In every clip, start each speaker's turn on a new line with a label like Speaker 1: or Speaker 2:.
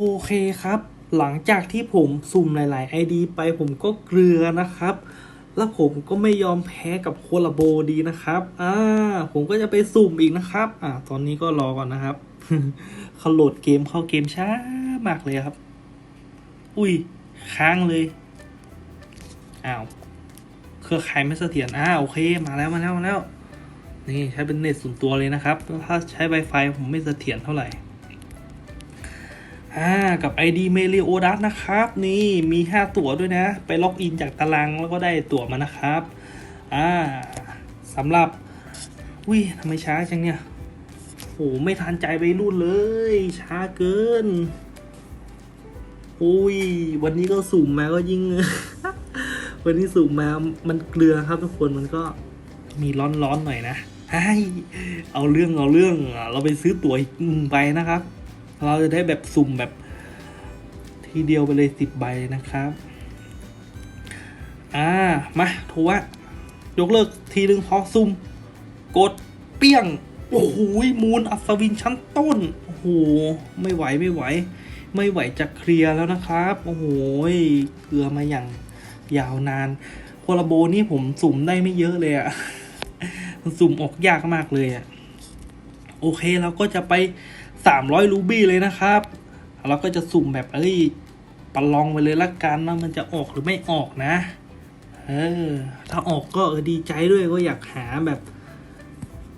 Speaker 1: โอเคครับ หลังจากที่ผมสุ่มหลาย ๆ ID ไปผมก็เกลือนะครับ แล้วผมก็ไม่ยอมแพ้กับโคลาโบดีนะครับ อ่า ผมก็จะไปสุ่มอีกนะครับ อ่า ตอนนี้ก็รอก่อนนะครับเขาโหลดเกมเข้าเกมช้ามากเลยครับ อุ้ย ค้างเลย อ้าว เครือข่ายไม่เสถียร อ่า โอเค มาแล้ว มาแล้ว มาแล้ว นี่ใช้เป็นเน็ตส่วนตัวเลยนะครับ ถ้าใช้ Wi-Fi ผมไม่เสถียรเท่าไหร่ อ่ากับ ID m e l i o d a s นะครับ นี่มี 5 ตั๋วด้วยนะ ไปล็อกอินจากตารางแล้วก็ได้ตั๋วมานะครับอ่าสำหรับวิทำไมช้าจังเนี่ยโหไม่ทันใจไปรุ่นเลย ช้าเกินอุ้ยวันนี้ก็สุ่มมาก็ยิ่ง วันนี้สุ่มมามันเกลือครับทุกคนมันก็มีร้อนๆหน่อยนะไอ้เอาเรื่องเอาเรื่องเราไปซื้อตั๋วอีกหนึ่งใบนะครับ เราจะได้แบบสุ่มแบบทีเดียวไปเลยสิบใบนะครับ อ่า มาโทวะยกเลิกทีหนึ่งพอซุ่ม กดเปี้ยง โอ้โหมูลอัศวินชั้นต้น โอ้โห ไม่ไหวไม่ไหว ไม่ไหวจะเคลียร์แล้วนะครับ โอ้โหเกลือมาอย่างยาวนานโคลาโบนี่ผมสุ่มได้ไม่เยอะเลยอะสุ่มออกยากมากเลยอะโอเคเราก็จะไป 300 รูบี้เลยนะครับ เราก็จะสุ่มแบบเอ้ยประลองไปเลยละกันว่ามันจะออกหรือไม่ออกนะ เออ ถ้าออกก็เออดีใจด้วยก็อยากหาแบบ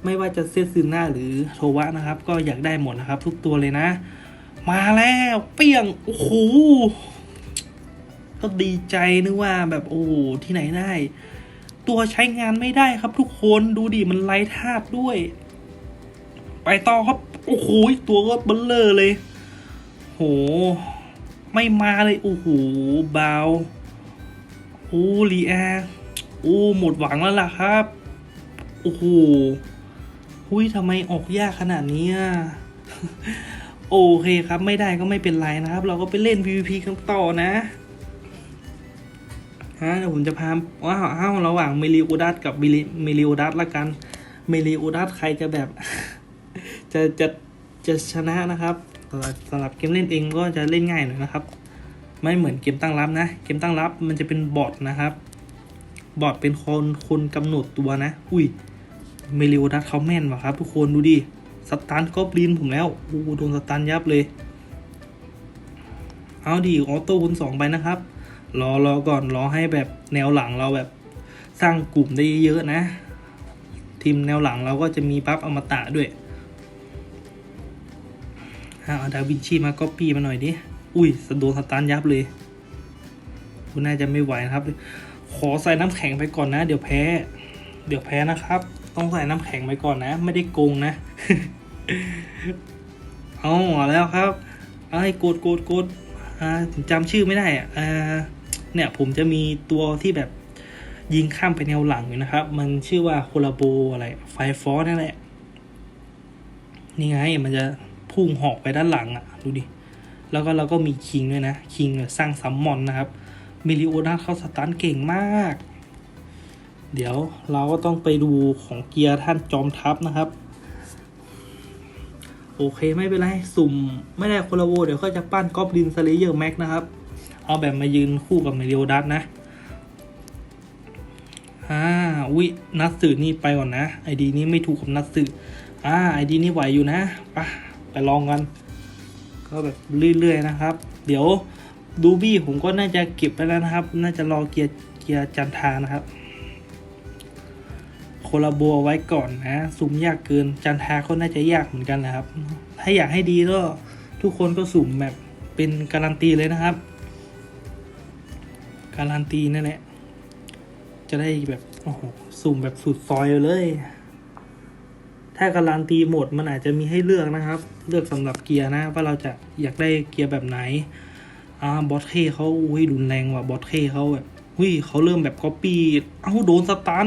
Speaker 1: ไม่ว่าจะเซตซึน่าหรือโทวะนะครับ ก็อยากได้หมดนะครับ ทุกตัวเลยนะ มาแล้วเปี้ยง โอ้โห ก็ดีใจนึกว่าแบบโอ้ที่ไหนได้ ตัวใช้งานไม่ได้ครับทุกคนดูดิมันไร้ธาตุด้วย ไปต่อครับ โอ้โหตัวก็เบลเลอร์เลย โห ไม่มาเลย โอ้โหบาวโอ้ลีแอร์โอ้หมดหวังแล้วล่ะครับ โอ้โหหุยทำไมออกยากขนาดนี้โอเคครับ ไม่ได้ก็ไม่เป็นไรนะครับ เราก็ไปเล่น PVP กันต่อนะฮะเดี๋ยวผมจะพาว้าวอ้าวระหว่างเมลิโอดัสกับเมลิเมลิโอดัสละกัน เมลิโอดัสใครจะแบบ จะจะจะชนะนะครับสำหรับเกมเล่นเองก็จะเล่นง่ายหน่อยนะครับ ไม่เหมือนเกมตั้งรับนะ เกมตั้งรับมันจะเป็นบอทนะครับ บอทเป็นคนคนกำหนดตัวนะ อุ้ยเมลิโอดัสเขาแม่นว่ะครับ ทุกคนดูดิสตันก็บลินผมแล้วโอ้โหโดนสตันยับเลย เอาดีออโต้คูณสองไปนะครับ รอรอก่อนรอให้แบบแนวหลังเราแบบสร้างกลุ่มได้เยอะนะ ทีมแนวหลังเราก็จะมีบัฟอมตะด้วย เอาดาวินชีมาก๊อปปี้มาหน่อยดิ อุ้ยสะโดนสตาร์ยับเลยกูน่าจะไม่ไหวนะครับ ขอใส่น้ำแข็งไปก่อนนะ เดี๋ยวแพ้ เดี๋ยวแพ้นะครับ ต้องใส่น้ำแข็งไปก่อนนะ ไม่ได้โกงนะ เอาแล้วครับไอ้ยกดโกดโกดจำชื่อไม่ได้อะเนี่ยผมจะมีตัวที่แบบยิงข้ามไปแนวหลังอยู่นะครับ มันชื่อว่าโคลาโบอะไร ไฟฟอร์นั่นแหละ นี่ไงมันจะ พุ่งหอกไปด้านหลังอะ ดูดิ แล้วก็เราก็มีคิงด้วยนะ คิงสร้างซัมมอนนะครับ มิลิโอนาเขาสตันเก่งมาก เดี๋ยวเราก็ต้องไปดูของเกียร์ท่านจอมทัพนะครับ โอเคไม่เป็นไร สุ่มไม่ได้โคลาโวเดี๋ยวก็จะปั้นกอบลินสเลเยอร์แม็กนะครับ เอาแบบมายืนคู่กับมิลิโอดัสนะอ่าวินัดสื่อนี่ไปก่อนนะไอดีนี้ไม่ถูกกับนัดสื่ออ่าไอดีนี้ไหวอยู่นะไปะ ไปลองกัน ก็แบบเรื่อยๆนะครับ เดี๋ยวดูบี้ผมก็น่าจะเก็บไปแล้วนะครับ น่าจะรอเกียร์เกียร์จันทานะครับโคลาโบไว้ก่อนนะสุ่มยากเกินจันทาก็น่าจะยากเหมือนกันนะครับ ถ้าอยากให้ดีก็ทุกคนก็สุ่มแบบเป็นการันตีเลยนะครับ การันตีนั่นแหละจะได้แบบโอ้โหสุ่มแบบสุดซอยเลย ถ้าการันตีหมดมันอาจจะมีให้เลือกนะครับ เลือกสำหรับเกียร์นะว่าเราจะอยากได้เกียร์แบบไหนอ่าบอสเคเขาอุ้ยรุนแรงว่ะบอสเคเขาแบบอุ้ยเขาเริ่มแบบก๊อปปี้เอ้าโดนสตัน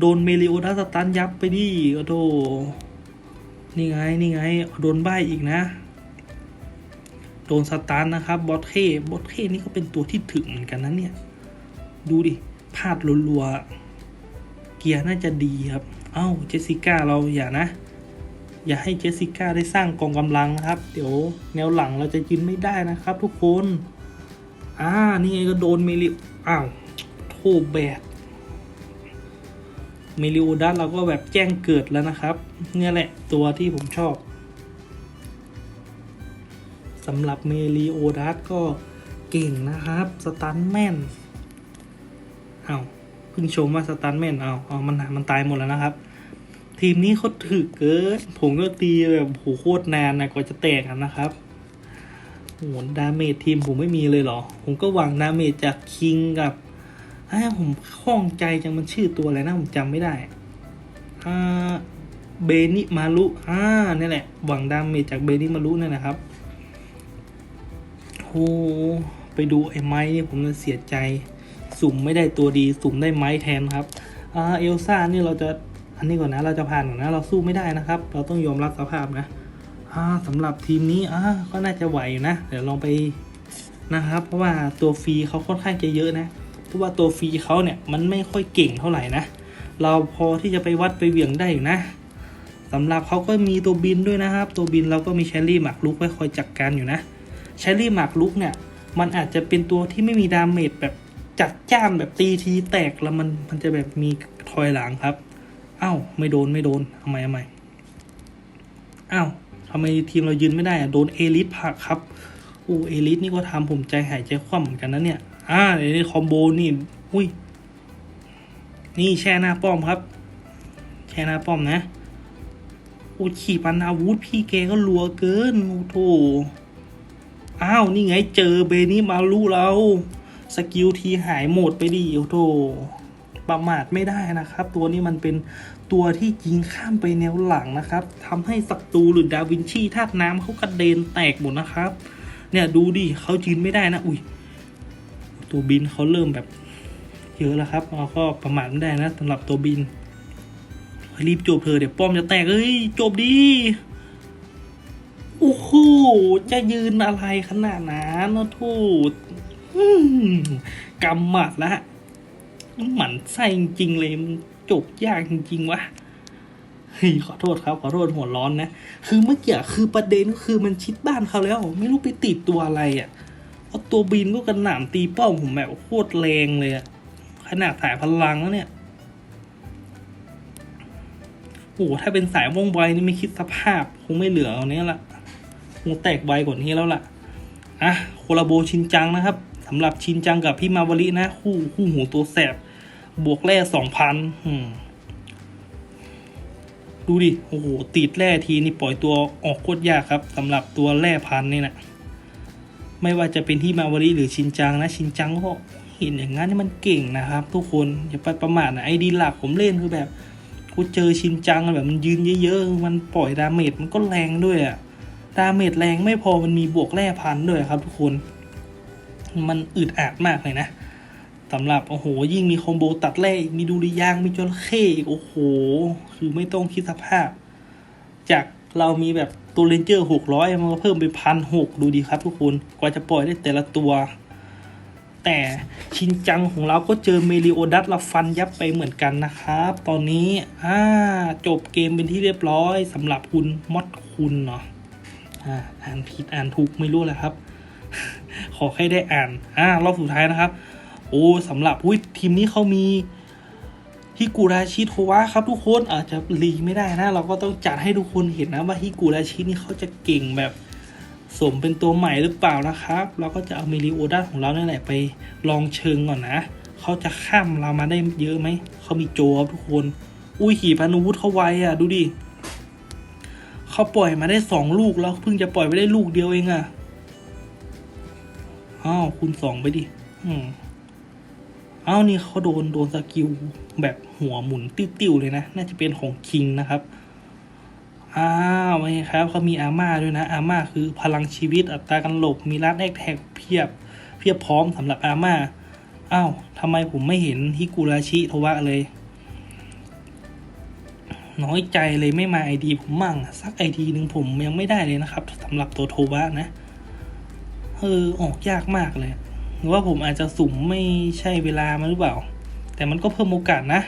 Speaker 1: โดนเมลิโอดัสตันยับไปดิโอ้โหนี่ไงนี่ไงโดนใบอีกนะ โดนสตันนะครับบอสเคบอสเคนี่ก็เป็นตัวที่ถึงเหมือนกันนะเนี่ย ดูดิพลาดรัวๆเกียร์น่าจะดีครับ เอ้าเจสสิก้าเราอย่านะ อย่าให้เจสสิก้าได้สร้างกองกำลังนะครับ เดี๋ยวแนวหลังเราจะยืนไม่ได้นะครับ ทุกคนอ่านี่ไงก็โดนเมลิอ้าวโทษแบดเมลิโอดัสเราก็แบบแจ้งเกิดแล้วนะครับเนี่ยแหละตัวที่ผมชอบสำหรับเมลิโอดัสก็เก่งนะครับ สตันแม่นอ้าว พิ่งชมว่าสตันแมนเอาเอามันมันตายหมดแล้วนะครับ ทีมนี้เขาถึกเกินผมก็ตีแบบโหโคตรนานนะกว่าจะแตกกันนะครับโหดาเมจทีมผมไม่มีเลยเหรอ ผมก็หวังดาเมจจากคิงกับอ้าผมคล่องใจจังมันชื่อตัวอะไรนะผมจำไม่ได้อ่าเบนิมารุอ่านี่แหละ หวังดาเมจจากเบนิมารุนั่นนะครับโหไปดูไอ้ไม้นี่ผมเสียใจ สุ่มไม่ได้ตัวดี สุ่มได้ไม้แทนครับอ่าเอลซ่านี่เราจะอันนี้ก่อนนะเราจะผ่านก่อนนะเราสู้ไม่ได้นะครับ เราต้องยอมรับสภาพนะอ่าสำหรับทีมนี้อ่าก็น่าจะไหวนะเดี๋ยวลองไปนะครับ เพราะว่าตัวฟรีเขาค่อนข้างจะเยอะนะเพราะว่าตัวฟรีเขาเนี่ยมันไม่ค่อยเก่งเท่าไหร่นะเราพอที่จะไปวัดไปเหวี่ยงได้อยู่นะสำหรับเขาก็มีตัวบินด้วยนะครับ ตัวบินเราก็มีแชลลี่หมากลุกไว้คอยจัดการอยู่นะแชลลี่หมากลุกเนี่ยมันอาจจะเป็นตัวที่ไม่มีดาเมจแบบ จัดจ้านแบบตีทีแตกแล้วมันมันจะแบบมีถอยหลังครับอ้าวไม่โดนไม่โดนทำไมทำไมอ้าวทำไมทีมเรายืนไม่ได้อะโดนเอลิสผักครับโอ้เอลิสนี่ก็ทำผมใจหายใจคว่ำเหมือนกันนะเนี่ยอ่าในนี้คอมโบนี่อุ้ยนี่แช่หน้าป้อมครับ แช่หน้าป้อมนะโอ้ขี่ปันอาวุธพี่แกก็รัวเกินโอ้โถอ้าวนี่ไงเจอเบนี่มาลูเรา สกิลทีหายหมดไปดิโอ้โถประมาทไม่ได้นะครับ ตัวนี้มันเป็นตัวที่ยิงข้ามไปแนวหลังนะครับทำให้ศัตรูหรือดาวินชีธาตุน้ำเขากระเด็นแตกหมดนะครับ เนี่ยดูดิเขายืนไม่ได้นะ อุ้ยตัวบินเขาเริ่มแบบเยอะแล้วครับเราก็ประมาทไม่ได้นะสำหรับตัวบิน รีบจบเธอเดี๋ยวป้อมจะแตกเอ้ยจบดีโอ้โหจะยืนอะไรขนาดนั้นนะทูดอืม กำหมัดละหมันไส้จริงเลยมันจบยากจริงๆวะเฮ้ยขอโทษครับ ขอโทษหัวร้อนนะ คือเมื่อกี้คือประเด็นก็คือมันชิดบ้านเขาแล้ว ไม่รู้ไปติดตัวอะไรอะ่ะเอาตัวบินก็กระหน่ำตีเป้าผมแบบโคตรแรงเลยอะขนาดสายพลังแล้วเนี่ยโอ้โหถ้าเป็นสายว่องไวนี่ไม่คิดสภาพ คงไม่เหลือเอาเนี้ยละคงแตกไวกว่านี้แล้วล่ะอะโคลาโบชินจังนะครับ สำหรับชินจังกับพี่มาวลินะ คู่คู่หูตัวแสบบวกแร่สองพันดูดิ โอ้โห ติดแร่ทีนี่ปล่อยตัวออกโคตรยากครับสำหรับตัวแร่พันนี่นะไม่ว่าจะเป็นที่มาวาริหรือชินจังนะ ชินจังก็เห็นอย่างนั้นนี่มันเก่งนะครับ ทุกคนอย่าไปประมาทนะไอดีหลักผมเล่นคือแบบกูเจอชินจังแบบมันยืนเยอะๆ มันปล่อยดาเมจมันก็แรงด้วยอะดาเมจแรงไม่พอมันมีบวกแร่พันด้วยครับทุกคน มันอึดอัดมากเลยนะสำหรับ โอ้โห ยิ่งมีคอมโบตัดแร่มีดูริยาง มีจระเข้อีก โอ้โห คือไม่ต้องคิดสภาพ จากเรามีแบบตัวเรนเจอร์หกร้อยมันก็เพิ่มเป็นพันหกดูดีครับทุกคน กว่าจะปล่อยได้แต่ละตัว แต่ชินจังของเราก็เจอเมลิโอดัสเราฟันยับไปเหมือนกันนะครับ ตอนนี้อ่าจบเกมเป็นที่เรียบร้อยสำหรับคุณมอดคุณเนาะอ่าอ่านผิดอ่านถูกไม่รู้แหละครับ ขอแค่ได้อ่านอ่ารอบสุดท้ายนะครับ โอ้สำหรับอุ้ยทีมนี้เขามีฮิกุราชิโทวะครับทุกคนอาจจะรีไม่ได้นะ เราก็ต้องจัดให้ทุกคนเห็นนะว่าฮิกุราชินี่เขาจะเก่งแบบสมเป็นตัวใหม่หรือเปล่านะครับ เราก็จะเอาเมริโอดัสของเราเนี่ยแหละไปลองเชิงก่อนนะเขาจะข้ามเรามาได้เยอะไหม เขามีโจครับทุกคน อุ้ยขี่พานุวุธเขาไวอะ ดูดิเขาปล่อยมาได้สองลูกแล้วเพิ่งจะปล่อยไปได้ลูกเดียวเองอะ อ้าวคูณสองไปดิ อืมอ้าวนี่เขาโดนโดนสกิลแบบหัวหมุนติ้วๆเลยนะ น่าจะเป็นของคิงนะครับ อ้าวไม่ครับเขามีอาม่าด้วยนะ อาม่าคือพลังชีวิตอัตราการหลบ มีรัดแอคแท็กเพียบ เพียบพร้อมสำหรับอาม่า อ้าวทำไมผมไม่เห็นฮิกุราชิโทวะเลย น้อยใจเลยไม่มาไอดีผมมั่ง สักไอดีหนึ่งผมยังไม่ได้เลยนะครับสำหรับตัวโทวะนะ เออออกยากมากเลย หรือว่าผมอาจจะสุ่มไม่ใช่เวลามาหรือเปล่า แต่มันก็เพิ่มโอกาสนะ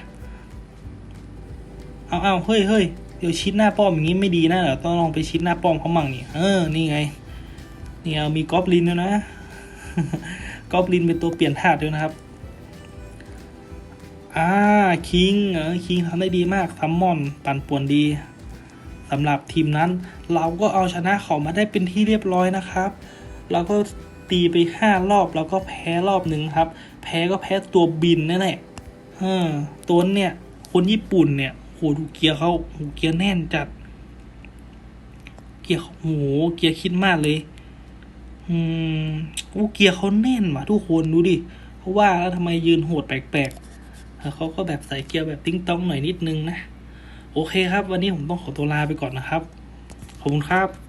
Speaker 1: เอาเอาเฮ้ยเฮ้ยเดี๋ยวชิดหน้าป้อมอย่างนี้ไม่ดีนะเดี๋ยวต้องลองไปชิดหน้าป้อมเขามั่งนี่เออนี่ไงนี่เอามีกอบลินด้วยนะกอบลินเป็นตัวเปลี่ยนธาตุด้วยนะครับอ่าคิงเออคิงทำได้ดีมากซัมมอนปั่นป่วนดีสำหรับทีมนั้น เราก็เอาชนะเขามาได้เป็นที่เรียบร้อยนะครับ เราก็ตีไปห้ารอบแล้วก็แพ้รอบหนึ่งครับ แพ้ก็แพ้ตัวบินนั่นแหละเออตัวเนี่ย คนญี่ปุ่นเนี่ยโหดูเกียร์เขาโหเกียร์แน่นจัด เกียร์โหเกียร์คิดมากเลย อืมโอ้เกียร์เขาแน่นว่ะทุกคนดูดิเพราะว่าแล้วทำไมยืนโหดแปลกๆแล้วเขาก็แบบใส่เกียร์แบบติ้งต้องหน่อยนิดนึงนะ โอเคครับ วันนี้ผมต้องขอตัวลาไปก่อนนะครับ ขอบคุณครับ